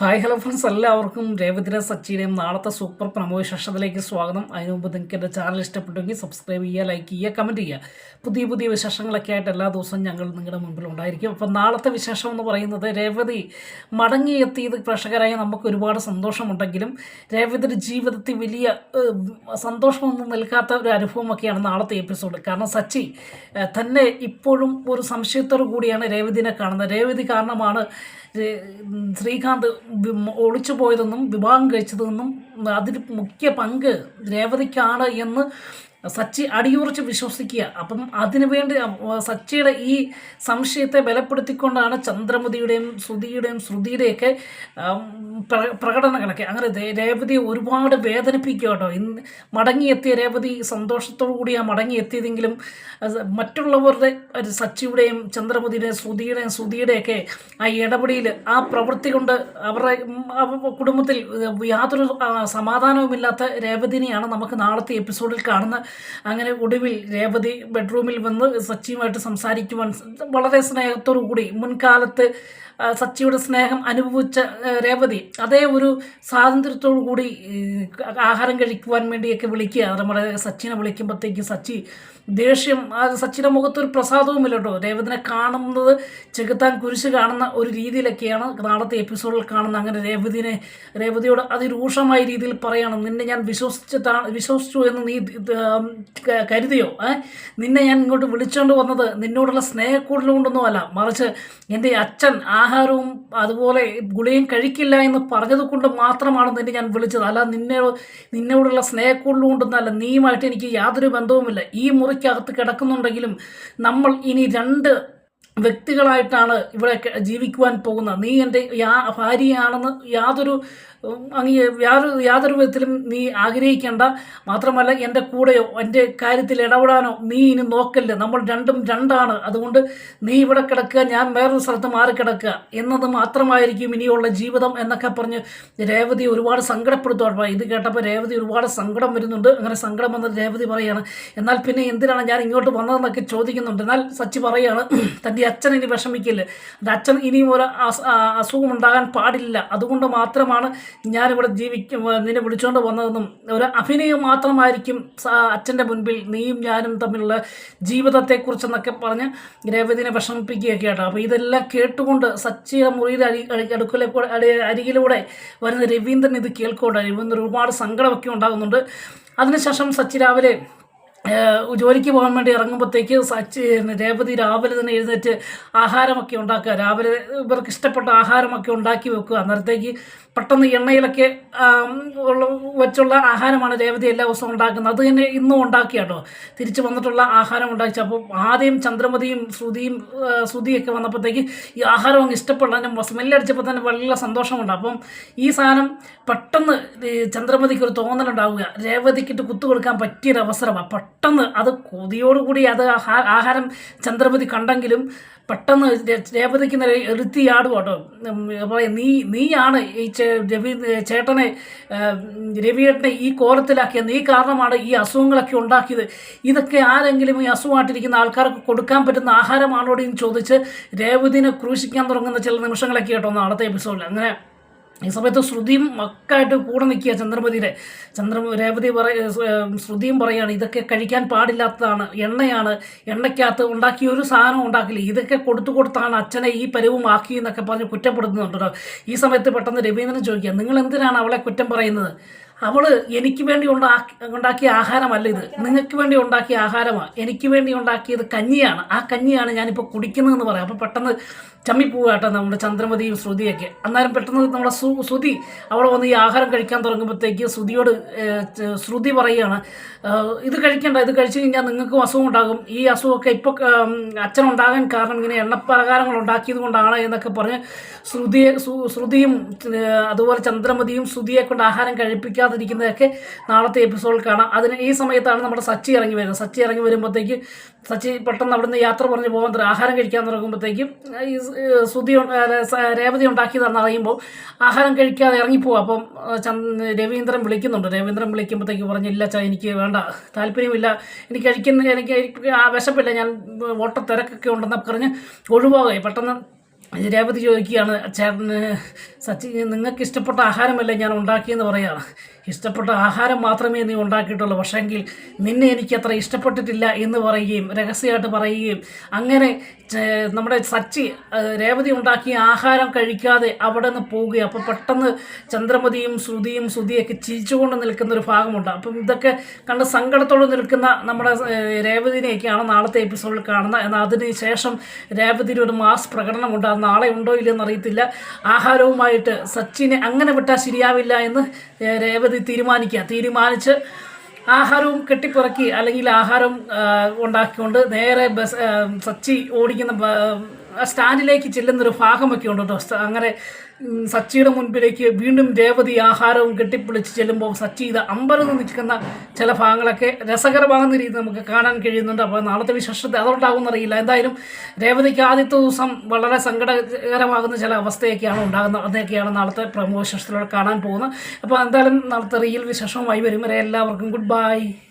Hi hello friends എല്ലാവർക്കും രേവതിര സച്ചിയുടെയും നാളത്തെ super promo വിശേഷത്തിലേക്ക് സ്വാഗതം. അതിനു മുമ്പ് നിങ്ങൾക്ക് എന്റെ ചാനൽ ഇഷ്ടപ്പെട്ടെങ്കിൽ സബ്സ്ക്രൈബ് ചെയ്യുക ലൈക്ക് ചെയ്യുക കമന്റ് ചെയ്യുക. പുതിയ പുതിയ വിശേഷങ്ങളൊക്കെ ആയിട്ട് എല്ലാ ദിവസവും ഞങ്ങൾ നിങ്ങളുടെ മുമ്പിൽ ഉണ്ടായിരിക്കും. അപ്പോൾ നാളത്തെ വിശേഷം എന്ന് പറയുന്നത് രേവതി മടങ്ങിയെത്തിയത് പ്രേക്ഷകരായ നമുക്ക് ഒരുപാട് സന്തോഷമുണ്ടെങ്കിലും രേവതിയുടെ ജീവിതത്തിൽ വലിയ സന്തോഷമൊന്നും നൽകാത്ത ഒരു അനുഭവമൊക്കെയാണ് നാളത്തെ എപ്പിസോഡ് കാരണം സച്ചി തന്നെ ഇപ്പോഴും ഒരു സംശയത്തോടു കൂടിയാണ് രേവതിനെ കാണുന്നത്. രേവതി കാരണമാണ് ശ്രീകാന്ത് ഒളിച്ചു പോയതെന്നും വിവാഹം കഴിച്ചതെന്നും അതിൽ മുഖ്യ പങ്ക് രേവതിക്കാണ് എന്ന് സച്ചി അടിയുറച്ച് വിശ്വസിക്കുക. അപ്പം അതിനുവേണ്ടി സച്ചിയുടെ ഈ സംശയത്തെ ബലപ്പെടുത്തിക്കൊണ്ടാണ് ചന്ദ്രമതിയുടെയും ശ്രുതിയുടെയും ശ്രുതിയുടെയൊക്കെ പ്രകടനങ്ങളൊക്കെ. അങ്ങനെ രേവതി ഒരുപാട് വേദനിപ്പിക്കുക കേട്ടോ. ഇന്ന് മടങ്ങിയെത്തിയ രേവതി സന്തോഷത്തോടു കൂടിയാണ് മടങ്ങിയെത്തിയതെങ്കിലും മറ്റുള്ളവരുടെ സച്ചിയുടെയും ചന്ദ്രമതിയുടെയും ശ്രുതിയുടെയും ശ്രുതിയുടെയൊക്കെ ആ ഇടപെടിയിൽ ആ പ്രവൃത്തി കൊണ്ട് അവരുടെ കുടുംബത്തിൽ യാതൊരു സമാധാനവുമില്ലാത്ത രേവതിനെയാണ് നമുക്ക് നാളത്തെ എപ്പിസോഡിൽ കാണുന്ന അങ്ങനെ ഒടുവിൽ രേവതി ബെഡ്റൂമിൽ വന്ന് സച്ചിയുമായിട്ട് സംസാരിക്കുവാൻ വളരെ സ്നേഹത്തോടു കൂടി മുൻകാലത്ത് സച്ചിയുടെ സ്നേഹം അനുഭവിച്ച രേവതി അതേ ഒരു സ്വാതന്ത്ര്യത്തോടു കൂടി ആഹാരം കഴിക്കുവാൻ വേണ്ടിയൊക്കെ വിളിക്കുക. നമ്മുടെ സച്ചിനെ വിളിക്കുമ്പോഴത്തേക്ക് സച്ചി ദേഷ്യം ആ സച്ചിയുടെ മുഖത്തൊരു പ്രസാദവുമില്ല കേട്ടോ. രേവതിനെ കാണുന്നത് ചെകുത്താൻ കുരിശ് കാണുന്ന ഒരു രീതിയിലൊക്കെയാണ്. നാളത്തെ എപ്പിസോഡിൽ കാണുന്ന അങ്ങനെ രേവതിനെ രേവതിയോട് അതിരൂക്ഷമായ രീതിയിൽ പറയണം. നിന്നെ ഞാൻ വിശ്വസിച്ചിട്ടാണ് വിശ്വസിച്ചു എന്ന് നീ കരുതിയോ? നിന്നെ ഞാൻ ഇങ്ങോട്ട് വിളിച്ചുകൊണ്ട് വന്നത് നിന്നോടുള്ള സ്നേഹക്കൂടുതൽ കൊണ്ടൊന്നുമല്ല മറിച്ച് എന്റെ അച്ഛൻ ആഹാരവും അതുപോലെ ഗുളിയും കഴിക്കില്ല എന്ന് പറഞ്ഞത് കൊണ്ട് മാത്രമാണ് നിന്നെ ഞാൻ വിളിച്ചത്. അല്ല നിന്നെ നിന്നോടുള്ള സ്നേഹക്കൂടുതൽ കൊണ്ടൊന്നല്ല നീയുമായിട്ട് എനിക്ക് യാതൊരു ബന്ധവുമില്ല. ഈ മുറിക്കകത്ത് കിടക്കുന്നുണ്ടെങ്കിലും നമ്മൾ ഇനി രണ്ട് വ്യക്തികളായിട്ടാണ് ഇവിടെ ജീവിക്കുവാൻ പോകുന്നത്. നീ എന്റെ ഭാര്യയാണെന്ന് യാതൊരു അങ്ങ് യാതൊരു വിധത്തിലും നീ ആഗ്രഹിക്കേണ്ട. മാത്രമല്ല എന്റെ കൂടെയോ എന്റെ കാര്യത്തിൽ ഇടപെടാനോ നീ ഇനി നോക്കല്ല. നമ്മൾ രണ്ടും രണ്ടാണ്. അതുകൊണ്ട് നീ ഇവിടെ കിടക്കുക ഞാൻ വേറൊരു സ്ഥലത്ത് മാറി കിടക്കുക എന്നത് മാത്രമായിരിക്കും ഇനിയുള്ള ജീവിതം എന്നൊക്കെ പറഞ്ഞ് രേവതി ഒരുപാട് സങ്കടപ്പെടുത്തുക ഇത് കേട്ടപ്പോൾ രേവതി ഒരുപാട് സങ്കടം വരുന്നുണ്ട്. അങ്ങനെ സങ്കടം വന്നത് രേവതി പറയുകയാണ് എന്നാൽ പിന്നെ എന്തിനാണ് ഞാൻ ഇങ്ങോട്ട് വന്നതെന്നൊക്കെ ചോദിക്കുന്നുണ്ട്. എന്നാൽ സച്ചി പറയുകയാണ് തന്റെ അച്ഛൻ ഇനി വിഷമിക്കില്ല. എന്റെ അച്ഛൻ ഇനിയും ഒരു അസുഖം ഉണ്ടാകാൻ പാടില്ല. അതുകൊണ്ട് മാത്രമാണ് ഞാനിവിടെ ജീവിക്കും നിന്നെ വിളിച്ചുകൊണ്ട് വന്നതെന്നും ഒരു അഭിനയം മാത്രമായിരിക്കും അച്ഛന്റെ മുൻപിൽ നീയും ഞാനും തമ്മിലുള്ള ജീവിതത്തെക്കുറിച്ചെന്നൊക്കെ പറഞ്ഞ് രേവതിനെ വിഷമിപ്പിക്കുകയൊക്കെ ആട്ടോ അപ്പോൾ ഇതെല്ലാം കേട്ടുകൊണ്ട് സച്ചിയുടെ മുറിയുടെ അരി അടുക്കലെ അരികിലൂടെ വരുന്ന രവീന്ദ്രൻ ഇത് കേൾക്കൂടെ രവീന്ദ്രൻ ഒരുപാട് സങ്കടമൊക്കെ ഉണ്ടാകുന്നുണ്ട്. അതിനുശേഷം സച്ചി രാവിലെ ജോലിക്ക് പോകാൻ വേണ്ടി ഇറങ്ങുമ്പോഴത്തേക്ക് സച്ചി രേവതി രാവിലെ തന്നെ എഴുന്നേറ്റ് ആഹാരമൊക്കെ ഉണ്ടാക്കുക. രാവിലെ ഇവർക്ക് ഇഷ്ടപ്പെട്ട ആഹാരമൊക്കെ ഉണ്ടാക്കി വെക്കുക. അന്നേരത്തേക്ക് പെട്ടെന്ന് എണ്ണയിലൊക്കെ ഉള്ള വെച്ചുള്ള ആഹാരമാണ് രേവതി എല്ലാ ദിവസവും ഉണ്ടാക്കുന്നത്. അത് തന്നെ ഇന്നും ഉണ്ടാക്കി തിരിച്ചു വന്നിട്ടുള്ള ആഹാരം ഉണ്ടാക്കി. അപ്പോൾ ആദ്യം ചന്ദ്രമതിയും ശ്രുതിയും ശ്രുതിയൊക്കെ വന്നപ്പോഴത്തേക്ക് ഈ ആഹാരം അങ്ങ് ഇഷ്ടപ്പെടാൻ സ്മെല്ലടിച്ചപ്പോൾ തന്നെ വലിയ സന്തോഷമുണ്ട്. അപ്പം ഈ സാധനം പെട്ടെന്ന് ചന്ദ്രമതിക്ക് ഒരു തോന്നലുണ്ടാവുക രേവതിക്കിട്ട് കുത്തു കൊടുക്കാൻ പറ്റിയൊരു അവസരമാണ് പെട്ടെന്ന് അത് കൊതിയോടുകൂടി അത് ആഹാരം ചന്ദ്രമതി കണ്ടെങ്കിലും പെട്ടെന്ന് രേവതിക്ക് നേരെ എഴുത്തിയാടുവാട്ടോ അപ്പോൾ നീ നീയാണ് ഈ രവി ചേട്ടനെ ആ, രവിയേട്ടനെ ഈ കോലത്തിലാക്കിയെന്ന് ഈ കാരണമാണ് ഈ അസുഖങ്ങളൊക്കെ ഉണ്ടാക്കിയത്. ഇതൊക്കെ ആരെങ്കിലും ഈ അസുഖമായിട്ടിരിക്കുന്ന ആൾക്കാർക്ക് കൊടുക്കാൻ പറ്റുന്ന ആഹാരമാണോടി എന്ന് ചോദിച്ച് രേവതിനെ ക്രൂശിക്കാൻ തുടങ്ങുന്ന ചില നിമിഷങ്ങളൊക്കെ കേട്ടോ നാളത്തെ എപ്പിസോഡിൽ അങ്ങനെ ഈ സമയത്ത് ശ്രുതിയും മക്കായിട്ട് കൂടെ നിൽക്കുക ചന്ദ്രമതിയുടെ. ചന്ദ്ര രേവതി പറ ശ്രുതിയും പറയുകയാണ് ഇതൊക്കെ കഴിക്കാൻ പാടില്ലാത്തതാണ്. എണ്ണയാണ്. എണ്ണയ്ക്കകത്ത് ഉണ്ടാക്കിയ ഒരു സാധനം ഉണ്ടാക്കില്ല. ഇതൊക്കെ കൊടുത്തു കൊടുത്താണ് അച്ഛനെ ഈ പരുവും ആക്കി എന്നൊക്കെ പറഞ്ഞ് കുറ്റപ്പെടുത്തുന്നുണ്ടല്ലോ. ഈ സമയത്ത് പെട്ടെന്ന് രവീന്ദ്രൻ ചോദിക്കുക നിങ്ങൾ എന്തിനാണ് അവളെ കുറ്റം പറയുന്നത്? അവൾ എനിക്ക് വേണ്ടി ഉണ്ടാക്കി ഉണ്ടാക്കിയ ആഹാരമല്ല ഇത്. നിങ്ങൾക്ക് വേണ്ടി ഉണ്ടാക്കിയ ആഹാരമാണ് എനിക്ക് വേണ്ടി ഉണ്ടാക്കിയത് കഞ്ഞിയാണ്. ആ കഞ്ഞിയാണ് ഞാനിപ്പോൾ കുടിക്കുന്നതെന്ന് പറയാം. അപ്പോൾ പെട്ടെന്ന് ചമ്മിപ്പോവാട്ടോ നമ്മുടെ ചന്ദ്രമതിയും ശ്രുതിയൊക്കെ. അന്നേരം പെട്ടെന്ന് നമ്മുടെ ശ്രുതി അവിടെ വന്ന് ഈ ആഹാരം കഴിക്കാൻ തുടങ്ങുമ്പോഴത്തേക്ക് ശ്രുതിയോട് ശ്രുതി പറയുകയാണ് ഇത് കഴിക്കണ്ട ഇത് കഴിച്ചു കഴിഞ്ഞാൽ നിങ്ങൾക്കും അസുഖം ഉണ്ടാകും. ഈ അസുഖമൊക്കെ ഇപ്പോൾ അച്ഛനുണ്ടാകാൻ കാരണം ഇങ്ങനെ എണ്ണപ്പലഹാരങ്ങൾ ഉണ്ടാക്കിയത് കൊണ്ടാണ് എന്നൊക്കെ പറഞ്ഞ് ശ്രുതിയെ ശ്രു- ശ്രുതിയും അതുപോലെ ചന്ദ്രമതിയും ശ്രുതിയെ കൊണ്ട് ആഹാരം കഴിപ്പിക്കാതിരിക്കുന്നതൊക്കെ നാളത്തെ എപ്പിസോഡിൽ കാണാം. അതിന് ഈ സമയത്താണ് നമ്മുടെ സച്ചി ഇറങ്ങി വരുന്നത്. സച്ചി ഇറങ്ങി വരുമ്പോഴത്തേക്ക് സച്ചി പെട്ടെന്ന് അവിടുന്ന് യാത്ര പറഞ്ഞ് പോകാൻ തുടങ്ങി. ആഹാരം കഴിക്കാൻ തുടങ്ങുമ്പോഴത്തേക്കും ഈ ശ്രുതി രേവതി ഉണ്ടാക്കിയതാണെന്ന് അറിയുമ്പോൾ ആഹാരം കഴിക്കാതെ ഇറങ്ങിപ്പോവും അപ്പം രവീന്ദ്രൻ വിളിക്കുന്നുണ്ട്. രവീന്ദ്രൻ വിളിക്കുമ്പോഴത്തേക്ക് പറഞ്ഞില്ല ചാ എനിക്ക് വേണ്ട. താല്പര്യമില്ല. എനിക്ക് കഴിക്കുന്ന എനിക്ക് വിശപ്പില്ല. ഞാൻ ഓട്ട തിരക്കൊക്കെ ഉണ്ടെന്ന് പറഞ്ഞ് ഒഴിവാകുകയും. പെട്ടെന്ന് രേവതി ചോദിക്കുകയാണ് ചേട്ടന് സച്ചി നിങ്ങൾക്ക് ഇഷ്ടപ്പെട്ട ആഹാരമല്ലേ ഞാൻ ഉണ്ടാക്കിയെന്ന് പറയുകയാണ്. ഇഷ്ടപ്പെട്ട ആഹാരം മാത്രമേ നീ ഉണ്ടാക്കിയിട്ടുള്ളൂ. പക്ഷേങ്കിൽ നിന്നെ എനിക്ക് അത്ര ഇഷ്ടപ്പെട്ടിട്ടില്ല എന്ന് പറയുകയും രഹസ്യമായിട്ട് പറയുകയും അങ്ങനെ നമ്മുടെ സച്ചി രേവതി ഉണ്ടാക്കിയ ആഹാരം കഴിക്കാതെ അവിടെ നിന്ന് പോവുകയും അപ്പോൾ പെട്ടെന്ന് ചന്ദ്രമതിയും ശ്രുതിയും ശ്രുതിയൊക്കെ ചിരിച്ചുകൊണ്ട് നിൽക്കുന്ന ഒരു ഭാഗമുണ്ട്. അപ്പം ഇതൊക്കെ കണ്ട് സങ്കടത്തോടെ നിൽക്കുന്ന നമ്മുടെ രേവതിനെയൊക്കെയാണ് നാളത്തെ എപ്പിസോഡിൽ കാണുന്നത്. എന്നാൽ അതിന് ശേഷം രേവതിയുടെ ഒരു മാസ് പ്രകടനമുണ്ട്. നാളെ ഉണ്ടോ ഇല്ലെന്ന് അറിയത്തില്ല. ആഹാരവുമായിട്ട് സച്ചിനെ അങ്ങനെ വിട്ടാൽ ശരിയാവില്ല എന്ന് രേവതി തീരുമാനിക്കുക. തീരുമാനിച്ച് ആഹാരവും കെട്ടിപ്പിറക്കി അല്ലെങ്കിൽ ആഹാരം ഉണ്ടാക്കിക്കൊണ്ട് നേരെ ബസ് സച്ചി ഓടിക്കുന്ന സ്റ്റാൻഡിലേക്ക് ചെല്ലുന്നൊരു ഭാഗമൊക്കെ ഉണ്ട്? കേട്ടോ അങ്ങനെ സച്ചിയുടെ മുൻപിലേക്ക് വീണ്ടും രേവതി ആഹാരവും കെട്ടിപ്പിടിച്ച് ചെല്ലുമ്പോൾ സച്ചി ഇത് അമ്പരന്ന് നിൽക്കുന്ന ചില ഭാഗങ്ങളൊക്കെ രസകരമാകുന്ന രീതി നമുക്ക് കാണാൻ കഴിയുന്നുണ്ട്. അപ്പോൾ നാളത്തെ വിശേഷത്തെ അതുകൊണ്ടാകുമെന്ന് അറിയില്ല. എന്തായാലും രേവതിക്ക് ആദ്യത്തെ ദിവസം വളരെ സങ്കടകരമാകുന്ന ചില അവസ്ഥയൊക്കെയാണ് ഉണ്ടാകുന്നത്. അതൊക്കെയാണ് നാളത്തെ പ്രമുഖ വിശേഷത്തിലൂടെ കാണാൻ പോകുന്നത്. അപ്പോൾ എന്തായാലും നാളത്തെ റിയൽ വിശേഷവുമായി വരും വരെ എല്ലാവർക്കും ഗുഡ് ബൈ